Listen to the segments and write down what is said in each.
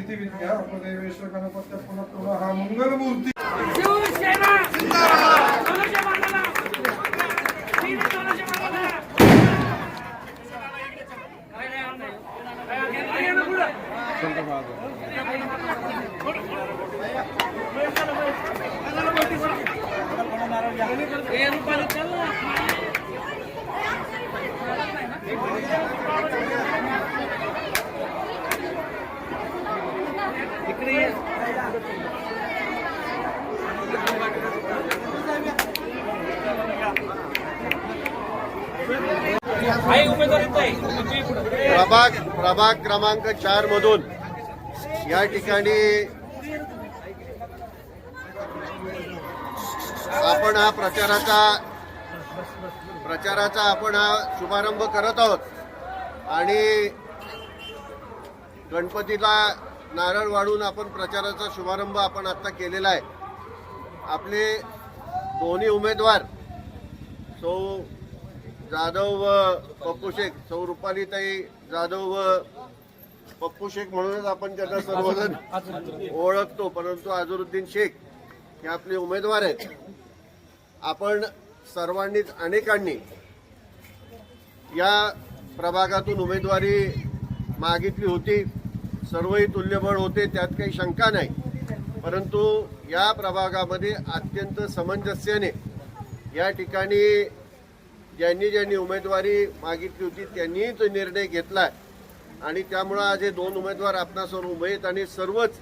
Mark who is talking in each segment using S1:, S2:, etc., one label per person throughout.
S1: इति विद्यापदेवेश गणपत्य पुनः पुनः मंगलमूर्ती.
S2: शिवसेना धनुष्य बांधला तीन धनुष्य बांधला काय नाही आणलंय. काय आहे ना पुढं? हे रुपाली चल ना. इकडे ये. आई उमेदवार येत आहे. तुम्ही पुढं.
S3: प्रभाग प्रभाग क्रमांक चार मधून या ठिकाणी आपण हा प्रचाराचा प्रचाराचा आपण हा शुभारंभ करत आहोत. आणि गणपतीला नारळ वाढून आपण प्रचाराचा शुभारंभ आपण आता केलेला आहे. आपले दोन्ही उमेदवार सौ जाधव व पप्पू शेख सौ रुपालीताई जाधव व पप्पू शेख म्हणूनच आपण त्यांना सर्वजण ओळखतो परंतु अझरुद्दीन शेख हे आपले उमेदवार आहेत. आपण सर्वांनीच अनेकांनी या प्रभागातून उमेदवारी मागितली होती. सर्वही तुल्यबळ होते त्यात काही शंका नाही. परंतु या प्रभागामध्ये अत्यंत समंजस्याने या ठिकाणी ज्यांनी ज्यांनी उमेदवारी मागितली होती त्यांनीच निर्णय घेतला आणि त्यामुळं आज हे दोन उमेदवार आपणासमोर उभे आहेत आणि सर्वच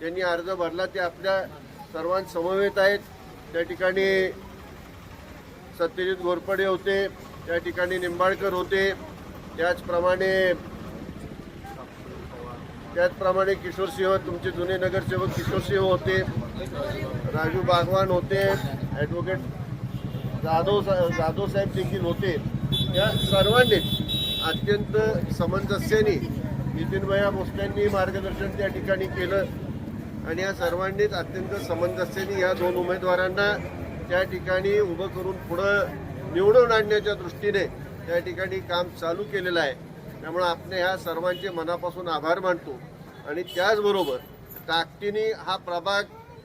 S3: ज्यांनी अर्ज भरला ते आपल्या सर्वांसमवेत आहेत. त्या ठिकाणी सत्यजित घोरपडे होते त्या ठिकाणी निंबाळकर होते. त्याचप्रमाणे त्याचप्रमाणे किशोरसिंह तुमचे जुने नगरसेवक किशोरसिंह होते राजू बागवान होते ॲडव्होकेट जाधव जाधव साहेब देखील होते. या सर्वांनीच अत्यंत समंजस्याने नितीनभया भोसलेंनी मार्गदर्शन त्या ठिकाणी केलं आणि या सर्वांनीच अत्यंत समंजस्याने या दोन उमेदवारांना त्या ठिकाणी उभं करून पुढं निवडून आणण्याच्या दृष्टीने त्या ठिकाणी काम चालू केलेलं आहे. त्यामुळं आपण ह्या सर्वांचे मनापासून आभार मानतो. आणि त्याचबरोबर ताकदीने हा प्रभाग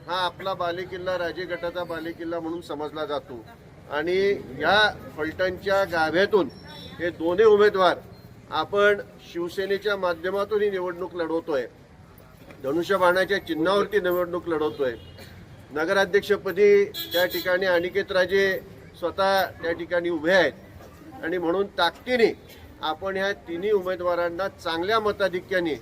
S3: हा आपला बालेकिल्ला राजे गटाचा बालेकिल्ला म्हणून समजला जातो. आणि या फलटणच्या गाभ्यातून हे दोन्ही उमेदवार आपण शिवसेनेच्या माध्यमातून ही निवडणूक लढवतोय. धनुष्यबाणाच्या चिन्हावरती निवडणूक लढवतोय. नगराध्यक्षपदी त्या ठिकाणी अनिकेत राजे स्वतः त्या ठिकाणी उभे आहेत. आणि म्हणून ताकदीने आपण ह्या तिन्ही उमेदवारांना चांगल्या मताधिक्याने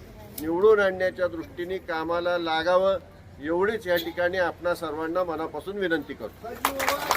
S3: निवडून आणण्याच्या दृष्टीने कामाला लागावं एवढीच या ठिकाणी आपणा सर्वांना मनापासून विनंती करतो.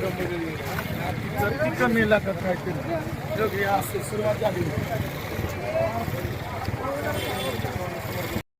S4: कमी
S1: कमी लागत राहतील सुरुवात झाली.